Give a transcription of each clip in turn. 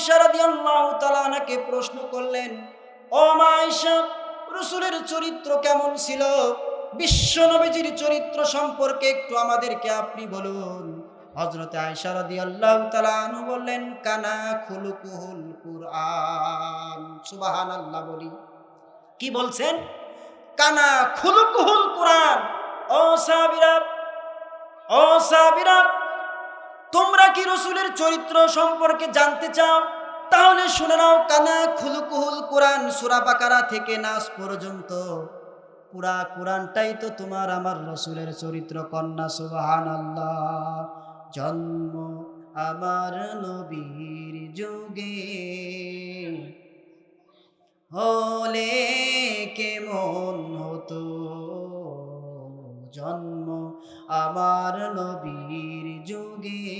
আয়েশা রাদিয়াল্লাহু প্রশ্ন করলেন, ও মা আয়েশা, রসুলের চরিত্র কেমন ছিল? বিশ্ব নবীজির চরিত্র সম্পর্কে একটু আমাদেরকে আপনি বলুন। হজরতে আয়েশা রাদিয়াল্লাহু তাআলা আনহু বললেন, কানা খুলুকুহুল কুরআন। সুবহানাল্লাহ বলি। কি বলছেন? কানা খুলুকুহুল কুরআন। ও সাহাবীরা ও সাহাবীরা তোমরা কি রসুলের চরিত্র সম্পর্কে জানতে চাও? তাহলে শুনে নাও, কানা খুলুকুহুল কোরআন সুরা বাকারা থেকে নাস পর্যন্ত। পুরা কোরআনটাই তো তোমার আমার রসুলের চরিত্র, কন্যা সুবাহান জন্ম আমার নবীর যুগে। হলে কেমন হতো? জন্ম আমার নবীর যুগে।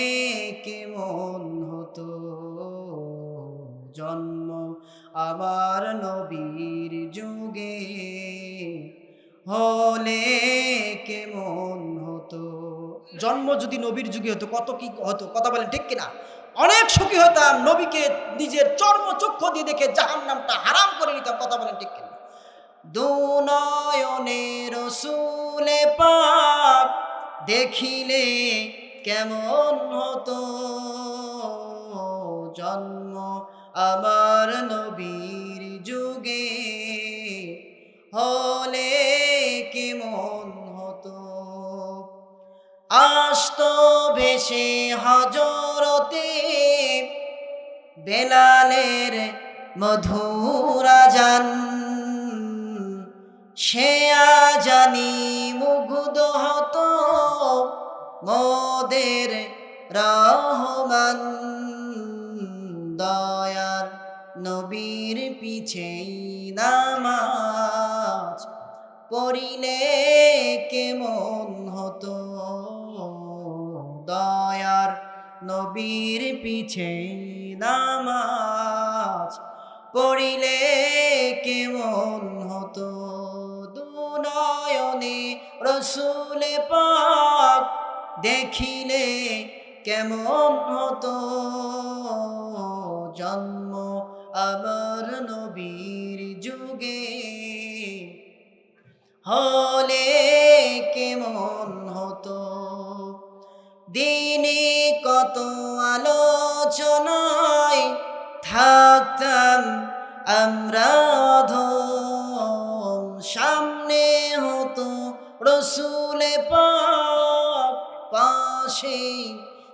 হলে কেমন হতো? জন্ম যদি নবীর যুগে হতো, কত কি হতো, কথা বলেন ঠিক কিনা? অনেক সুখী হতাম, নবীকে নিজের চর্ম চক্ষু দিয়ে দেখে জাহান নামটা হারাম করে নিতাম, কথা বলেন ঠিক কিনা? দুনয়নে রসুলে পাপ দেখিলে কেমন হতো? জন্ম আমার নবীর যুগে হলে কেমন হতো। আসত ভেসে হজরতে বেলালের মধুরা জান সে জানি মুগ্ধ হতো মোদের রহমান। দয়ার নবীর পিছেই নামাজ পড়িলে কেমন হতো? দয়ার নবীর পিছে নামাজ পড়িলে কেমন হতো? দুনয়নে রসুলে পাক দেখিলে কেমন হতো? জন্ম আমার নবীর হলে কেমন হতো? দিনে কত আলোচনায় থাকতাম আমরা অধম। সামনে হতো রসুলে পাশে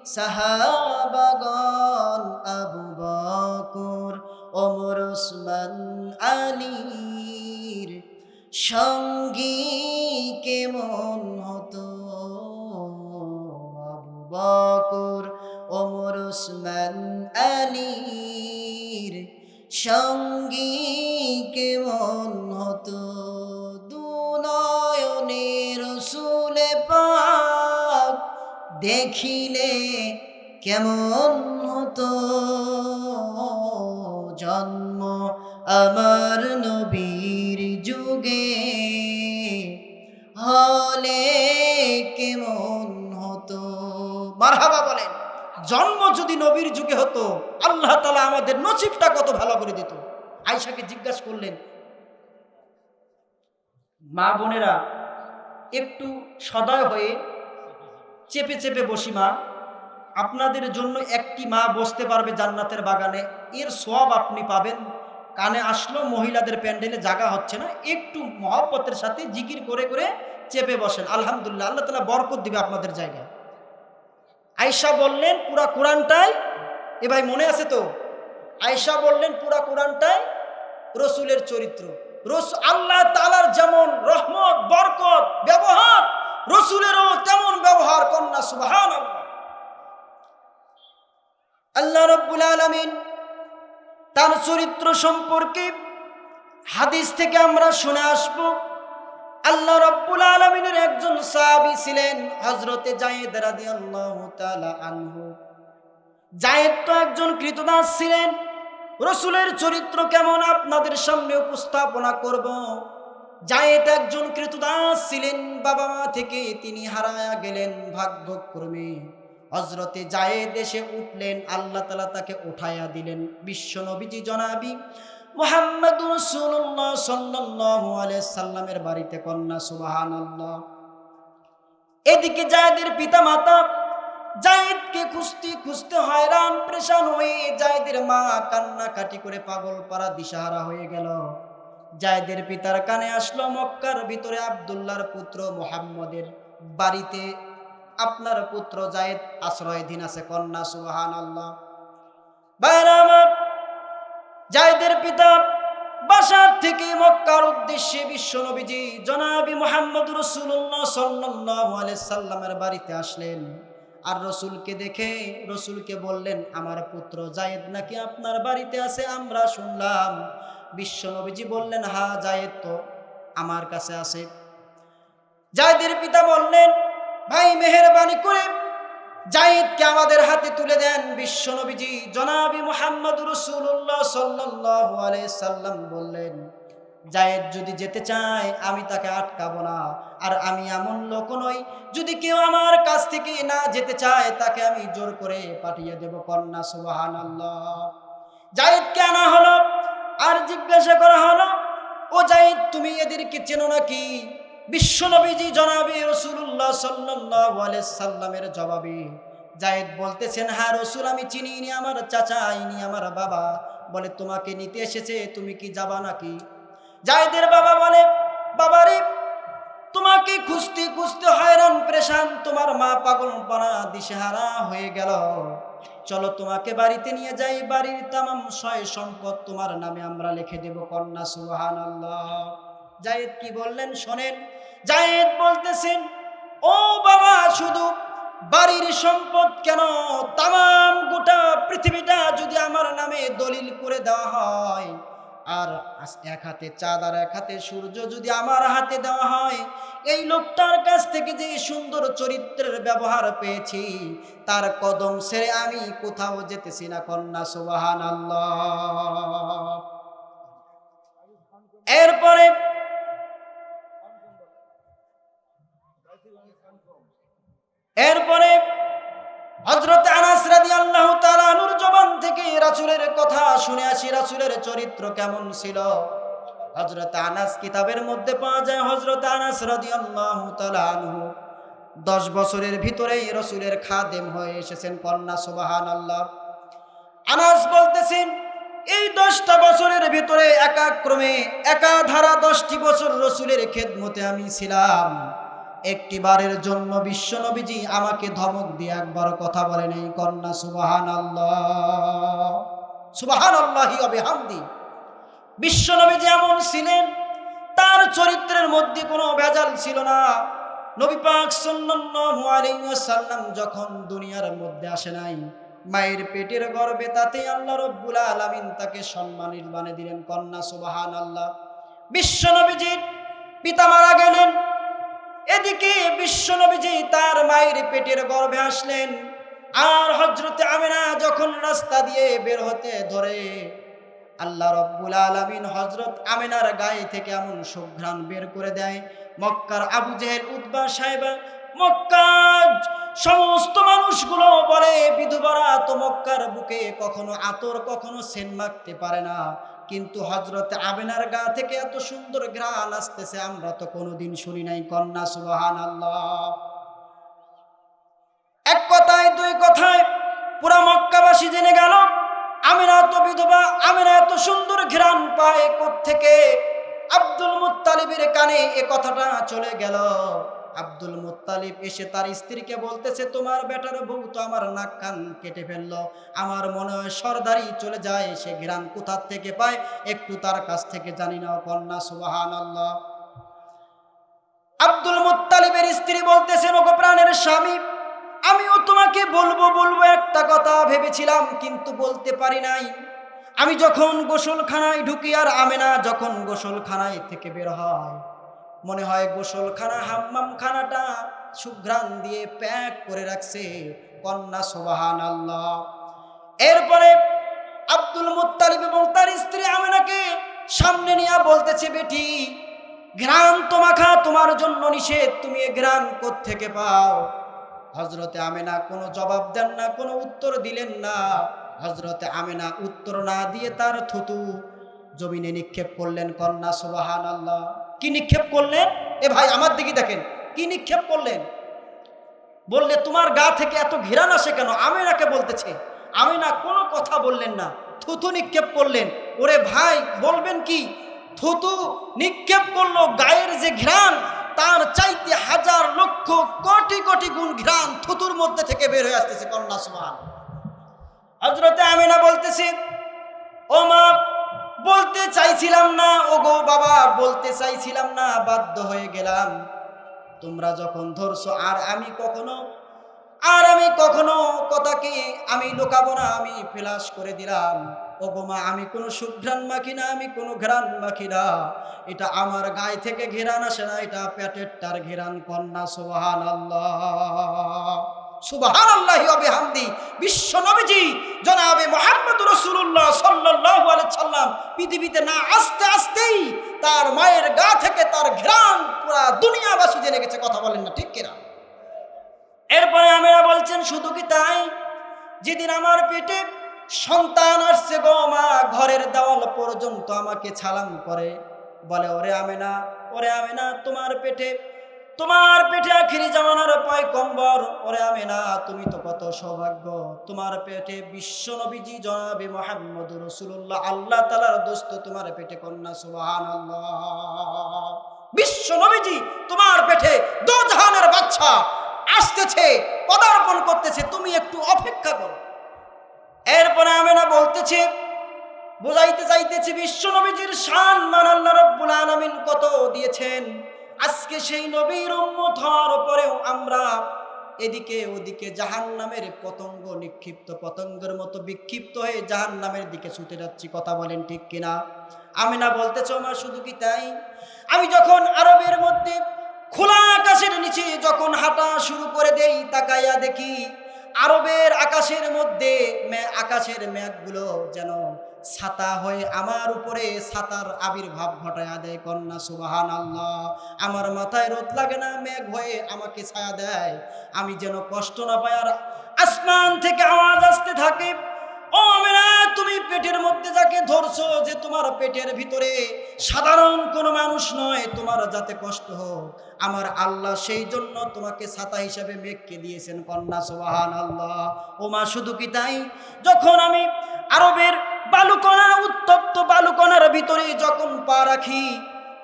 সাহাবাগন আবু বকর, ওমর, ওসমান, আলীর সঙ্গী কেমন হতো? আবু বকর, ওমর ওসমান আলীর সঙ্গী কেমন হতো? দুনয়নে রসুলে পাক দেখিলে কেমন হতো? জন্ম আমার নবীর যুগে হলে কেমন হতো? মারহাবা বলেন, জন্ম যদি নবীর যুগে হতো, আল্লাহ তালা আমাদের নসিবটা কত ভালো করে দিত। আয়সাকে জিজ্ঞাসা করলেন, মা বোনেরা, একটু সদয় হয়ে চেপে চেপে বসি মা, আপনাদের জন্য একটি মা বসতে পারবে জান্নাতের বাগানে, এর সব আপনি পাবেন কানে আসলো, মহিলাদের প্যান্ডেলে জাগা হচ্ছে না, একটু মহব্বতের সাথে জিকির করে করে চেপে বসেন। আলহামদুলিল্লাহ, আল্লাহ তালা বরকত দিবে আপনাদের জায়গায়। আয়সা বললেন, পুরা কোরআনটাই? এ ভাই, মনে আছে তো? আয়সা বললেন, পুরা কোরআনটাই রসুলের চরিত্র। রস, আল্লাহ তালার যেমন রহমত, বরকত, ব্যবহার, রসুলেরও তেমন ব্যবহার, কন্যা সুবাহান আল্লাহ রব্বুল আলমিন তার চরিত্র সম্পর্কে হাদিস থেকে আমরা শুনে আসব। আল্লাহ রব্বুল আলামিনের একজন সাহাবী ছিলেন হজরতে জায়েদ রাদিয়াল্লাহু তাআলা আনহু। জায়েদ তো একজন কৃতদাস ছিলেন। রসুলের চরিত্র কেমন আপনাদের সামনে উপস্থাপনা করব। জায়েদ একজন কৃতদাস ছিলেন, বাবা মা থেকে তিনি হারায়া গেলেন ভাগ্যক্রমে। হজরতে জায়েদ এসে উঠলেন, আল্লাহ তালা তাকে উঠাইয়া দিলেন। বিশ্ব নবীজি জনাবি মোহাম্মদ রসুল্লাহ সাল্লামের বাড়িতে কন্যা সুবাহান এদিকে জায়েদের পিতা মাতা জায়েদকে খুঁজতে খুঁজতে হয়রান, প্রেশান হয়ে জায়েদের মা কান্নাকাটি করে পাগল পাড়া দিশাহারা হয়ে গেল। জায়েদের পিতার কানে আসলো মক্কার ভিতরে আবদুল্লাহর পুত্র মোহাম্মদের বাড়িতে আপনার পুত্র জায়েদ দিন আছে, কন্যা সুবাহান আল্লাহ জায়েদের পিতা বাসার থেকে মক্কার উদ্দেশ্যে বিশ্ব নবীজি জনাবি মোহাম্মদ রসুল্লাহ সাল্লাহ সাল্লামের বাড়িতে আসলেন। আর রসুলকে দেখে, রসুলকে বললেন, আমার পুত্র জায়েদ নাকি আপনার বাড়িতে আছে? আমরা শুনলাম। বিশ্ব নবীজি বললেন হা জায়েদ তো আমার কাছে আছে। জায়েদের পিতা বললেন ভাই, মেহরবানি করে জায়েদকে আমাদের হাতে তুলে দেন বিশ্ব নবীজি। জনাবি মোহাম্মদ রসুল্লাহ সাল্লাহ সাল্লাম বললেন জায়েদ যদি যেতে চায়, আমি তাকে আটকাবো না। আর আমি এমন লোক নই, যদি কেউ আমার কাছ থেকে না যেতে চায়, তাকে আমি জোর করে পাঠিয়ে দেব কন্যা সুবাহান জায়েদকে আনা হলো, আর জিজ্ঞাসা করা হলো, ও জায়েদ তুমি এদেরকে চেনো নাকি? বিশ্বনবীজি জনাবি রসুল্লাহ সাল্লাহ সাল্লামের জবাবে, জায়েদ বলতেছেন হ্যাঁ রসুল, আমি চিনি নি আমার চাচা ইনি আমার বাবা বলে তোমাকে নিতে এসেছে, তুমি কি যাবা নাকি? জায়েদের বাবা বলে, বাবারে, তোমাকে খুঁজতে খুঁজতে হয়রান, প্রেশান, তোমার মা পাগল পানা দিশেহারা হয়ে গেল। চলো তোমাকে বাড়িতে নিয়ে যাই, বাড়ির তামাম সয় সম্পদ তোমার নামে আমরা লিখে দেব, কন্যা সুহান আল্লাহ জায়েদ কি বললেন, শোনেন জায়েদ বলতেছেন, ও বাবা, শুধু বাড়ির সম্পদ কেন? তাম গোটা পৃথিবীটা যদি আমার নামে দলিল করে দেওয়া হয়, আর এক হাতে চাঁদ আর এক হাতে সূর্য যদি আমার হাতে দেওয়া হয়, এই লোকটার কাছ থেকে যে সুন্দর চরিত্রের ব্যবহার পেয়েছি, তার কদম সেরে আমি কোথাও যেতেছি না, কন্যা সুবাহান আল্লাহ এরপরে এরপরে হজরত আনাস আল্লাহ জবান থেকে রাসুলের কথা শুনে আসি, রাসুলের চরিত্র কেমন ছিল? হজরত আনাস কিতাবের মধ্যে পাওয়া যায় হজরত আনাস আল্লাহ দশ বছরের ভিতরেই রসুলের খাদেম হয়ে এসেছেন কন্যা আল্লাহ আনাস বলতেছেন, এই দশটা বছরের ভিতরে একাক্রমে একাধারা দশটি বছর রসুলের খেদমতে আমি ছিলাম। একটি বারের জন্য বিশ্ব নবীজি আমাকে ধমক দিয়ে একবার কথা বলেন এই কন্যা সুবাহান আল্লাহ সুবাহান আল্লাহি হামদি বিশ্ব নবীজি এমন ছিলেন, তার চরিত্রের মধ্যে কোনো ভেজাল ছিল না। নবী পাক সাল্লাল্লাহু আলাইহি যখন দুনিয়ার মধ্যে আসে নাই, মায়ের পেটের গর্ভে তাতে আল্লাহ রব্বুল আলামিন তাকে সম্মানিত বানিয়ে দিলেন কন্যা সুবাহান আল্লাহ বিশ্ব নবীজির পিতা মারা গেলেন এদিকে বিশ্ব নবীজি তার মায়ের পেটের গর্ভে আসলেন। আর হজরতে আমেনা যখন রাস্তা দিয়ে বের হতে ধরে, আল্লাহ রব্বুল আলমিন হজরত আমেনার গায়ে থেকে এমন সুঘ্রাণ বের করে দেয়। মক্কার আবু জেহেল উদ্বা সাহেবা, মক্কার সমস্ত মানুষগুলো বলে, বিধবারা তো মক্কার বুকে কখনো আতর, কখনো সেন মাখতে পারে না। কিন্তু হজরত আবেনার গা থেকে এত সুন্দর গ্রান আসতেছে, আমরা তো কোনোদিন শুনি নাই, কন্যা সুবাহান এক কথায়, দুই কথায়, পুরা মক্কাবাসী জেনে গেল, আমিনা তো বিধবা, আমিনা এত সুন্দর ঘ্রাণ পায় থেকে আব্দুল মুত্তালিবের কানে এ কথাটা চলে গেল। আব্দুল মুত্তালিব এসে তার স্ত্রীকে বলতেছে, তোমার বেটার বউ তো আমার নাক কান কেটে ফেলল। আমার মনে হয় সর্দারি চলে যায়, সে ঘ্রাণ কোথার থেকে পায় একটু তার কাছ থেকে জানি না কন্যা সুবাহান আল্লাহ আব্দুল মুত্তালিবের স্ত্রী বলতেছেন ওগো প্রাণের স্বামী, আমিও তোমাকে বলব বলব একটা কথা ভেবেছিলাম, কিন্তু বলতে পারি নাই। আমি যখন গোসলখানায় ঢুকি আর আমেনা যখন গোসলখানায় থেকে বের হয় মনে হয় গোসলখানা হাম্মাম খানাটা সুঘ্রাণ দিয়ে প্যাক করে রাখছে কন্যা সোবাহান আল্লাহ এরপরে আব্দুল মুত্তালিব এবং তার স্ত্রী আমেনাকে সামনে নিয়ে বলতেছে, বেটি, ঘ্রাণ তোমাখা, তোমার জন্য নিষেধ, তুমি ঘ্রাণ থেকে পাও? হজরতে আমেনা কোনো জবাব দেন না, কোনো উত্তর দিলেন না। হজরতে আমেনা উত্তর না দিয়ে তার থুতু জমিনে নিক্ষেপ করলেন কন্যা সোবাহান আল্লাহ কি নিক্ষেপ করলেন? এ ভাই, আমার দিকে দেখেন। কি নিক্ষেপ করলেন? বললে, তোমার গা থেকে এত ঘিরান আসে কেন? আমেনাকে বলতেছে। আমেনা কোনো কথা বললেন না। থুতু নিক্ষেপ করলেন। ওরে ভাই, বলবেন কি? থুতু নিক্ষেপ করল গায়ের যে ঘ্রাণ, তার চাইতে হাজার লক্ষ কোটি কোটি গুণ ঘ্রাণ থুতুর মধ্যে থেকে বের হয়ে আসতেছে কন্যা সুমান হজরতে আমিনা বলতেছে ও মা বলতে চাইছিলাম না ও গো বাবা, বলতে চাইছিলাম না, বাধ্য হয়ে গেলাম। তোমরা যখন ধরছো, আর আমি কখনো, আর আমি কখনো কথাকে আমি লোকাবো না, আমি ফেলাস করে দিলাম। ওগোমা আমি কোনো সুঘ্রাণ মাখি না, আমি কোনো ঘ্রাণ মাখি না। এটা আমার গায়ে থেকে ঘেরান আসে না, এটা পেটের তার ঘেরান কন্যা সুবাহান আল্লাহ তার মায়ের গা থেকে তার বলেন না, ঠিক এরপরে আমেরা বলছেন, শুধু কি তাই? যেদিন আমার পেটে সন্তান আসছে গো মা, ঘরের দেওয়াল পর্যন্ত আমাকে ছালাম করে। বলে, ওরে আমেনা ওরে আমেনা, তোমার পেটে তোমার পেটে আখিরি জামানার পয়কম্বর ওরে আমি না তুমি তো কত সৌভাগ্য। তোমার পেটে বিশ্ব নবীজি জনাবে মোহাম্মদ রসুল্লাহ আল্লাহ তালার দোস্ত তোমার পেটে কন্যা সুবাহান বিশ্ব নবীজি তোমার পেটে দো জাহানের বাচ্চা আসতেছে, পদার্পণ করতেছে, তুমি একটু অপেক্ষা করো। এরপরে আমি না বলতেছি, বোঝাইতে চাইতেছি, বিশ্ব নবীজির শান মান আল্লাহ রব্বুল আলামিন কত দিয়েছেন? আজকে সেই নবীর উম্মত হওয়ার পরেও আমরা এদিকে ওদিকে জাহান নামের পতঙ্গ নিক্ষিপ্ত, পতঙ্গের মতো বিক্ষিপ্ত হয়ে জাহান নামের দিকে ছুটে যাচ্ছি, কথা বলেন ঠিক কিনা? আমি না বলতে বলতেছ আমার শুধু কি তাই? আমি যখন আরবের মধ্যে খোলা আকাশের নিচে যখন হাঁটা শুরু করে দেই, তাকাইয়া দেখি আরবের আকাশের মধ্যে আকাশের মেঘগুলো যেন ছাতা হয়ে আমার উপরে ছাতার আবির্ভাব ঘটায়া দেয়, কন্যা সুবাহান আল্লাহ আমার মাথায় রোদ লাগে না, মেঘ হয়ে আমাকে ছায়া দেয়। আমি যেন কষ্ট না পাই আর আসমান থেকে আওয়াজ আসতে থাকে। ও আমেনা তুমি পেটের মধ্যে যাকে ধরছো যে তোমার পেটের ভিতরে সাধারণ কোনো মানুষ নয়, তোমার যাতে কষ্ট হোক। আমার আল্লাহ সেই জন্য তোমাকে ছাতা হিসাবে মেঘকে দিয়েছেন, কন্যা সোহান আল্লাহ ও মা শুধু কি তাই? যখন আমি আরবের বালুকণা উত্তপ্ত বালুকণার ভিতরে যখন পা রাখি,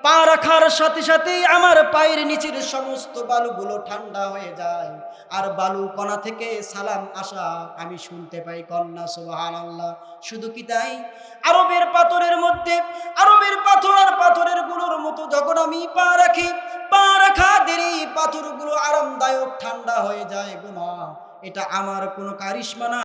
পা রাখার সাথে সাথেই আমার পায়ের নিচের সমস্ত বালুগুলো ঠান্ডা হয়ে যায়। আর বালু কণা থেকে সালাম আসা আমি শুনতে পাই কন্যা সোহান আল্লাহ শুধু কি তাই? আরবের পাথরের মধ্যে, আরবের পাথর আর পাথরেরগুলোর মতো যখন আমি পা রাখি, পা রাখা দেরি পাথরগুলো আরামদায়ক ঠান্ডা হয়ে যায়। গোমা এটা আমার কোনো কারিশমা না।